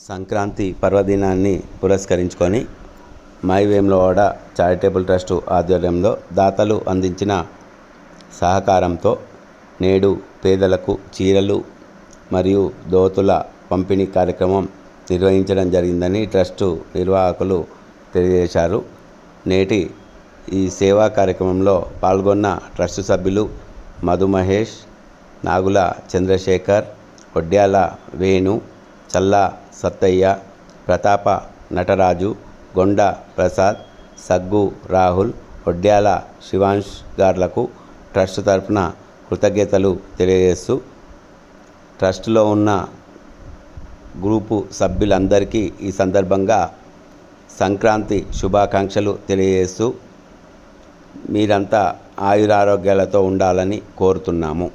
సంక్రాంతి పర్వదినాన్ని పురస్కరించుకొని మైవేంలవాడ charitable trust ఆధ్వర్యంలో దాతలు అందించిన సహకారంతో నేడు పేదలకు చీరలు మరియు దోతుల పంపిణీ కార్యక్రమం నిర్వహించడం జరిగిందని ట్రస్టు నిర్వాహకులు తెలియజేశారు. నేటి ఈ సేవా కార్యక్రమంలో పాల్గొన్న ట్రస్ట్ సభ్యులు మధుమహేష్ నాగుల చంద్రశేఖర్ వడ్డ్యాల వేణు చల్లా సత్తయ్య ప్రతాప నటరాజు గొండ ప్రసాద్ సగ్గు రాహుల్ ఒడ్యాల శివాంష్ గార్లకు ట్రస్ట్ తరపున కృతజ్ఞతలు తెలియజేస్తూ ట్రస్ట్లో ఉన్న గ్రూపు సభ్యులందరికీ ఈ సందర్భంగా సంక్రాంతి శుభాకాంక్షలు తెలియజేస్తూ మీరంతా ఆయురారోగ్యాలతో ఉండాలని కోరుతున్నాము.